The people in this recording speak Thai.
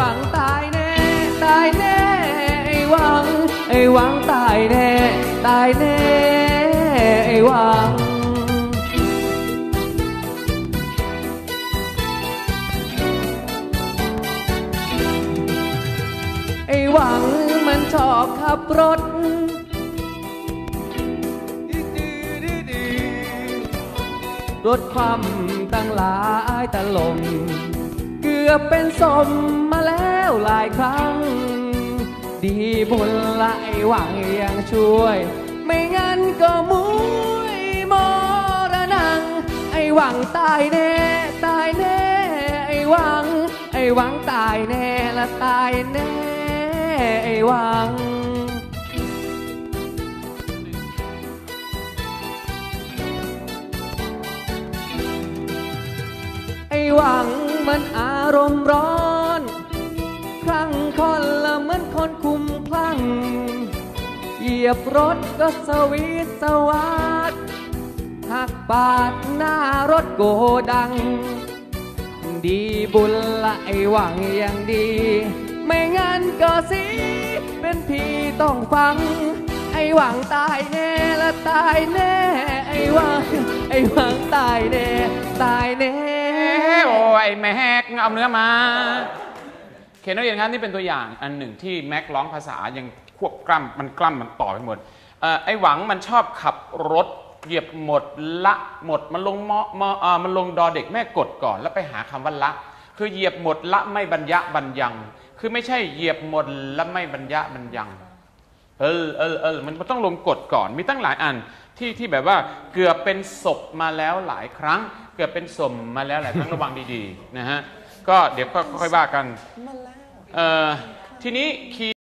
หวังตายแน่ตายแน่ไอ้หวังไอ้หวังตายแน่ตายแน่ไอ้หวังไอ้หวังมันชอบขับรถรถความตั้งหลายตะลง เกือบเป็นสมมาแล้วหลายครั้ง ดีบุญละไอหวังยังช่วย ไม่งั้นก็มุยมรณัง ไอหวังตายแน่ตายแน่ ไอหวัง ไอหวังตายแน่ละตายแน่ ไอหวังไอหวัง มันอารมณ์ร้อนครั้งคนละเหมือนคนคุมคลั่ง เหยียบรถก็สวีสวัสดหักปาดหน้ารถโกดัง ดีบุญละไอหวังอย่างดี ไม่งั้นก็สิ เป็นพี่ต้องฟัง ไอหวังตายแน่ละตายแน่ ไอหวัง ไอหวังตายแน่ ตายแน่ โอ้แม็กเอาเนื้อมาเคนนักเรียนครับนี่เป็นตัวอย่างอันหนึ่งที่แม็กร้องภาษายังควบกล้ำมันกล้ำมันต่อไปหมดไอ้หวังมันชอบขับรถเหยียบหมดละหมดมันลงมอมอมันลงดอเด็กแม่กดก่อน แล้วไปหาคำว่าละ คือเหยียบหมดละไม่บรรยะบรรยัง คือไม่ใช่เหยียบหมดละไม่บรรยะบรรยังเออเออเออมันต้องลงกฎก่อนมีตั้งหลายอัน ที่ที่แบบว่าเกือบเป็นศพมาแล้วหลายครั้ง เกือบเป็นสมมาแล้วหลายครั้งระวังดีๆนะฮะก็เดี๋ยวก็ค่อยๆว่ากันเออทีนี้คีย์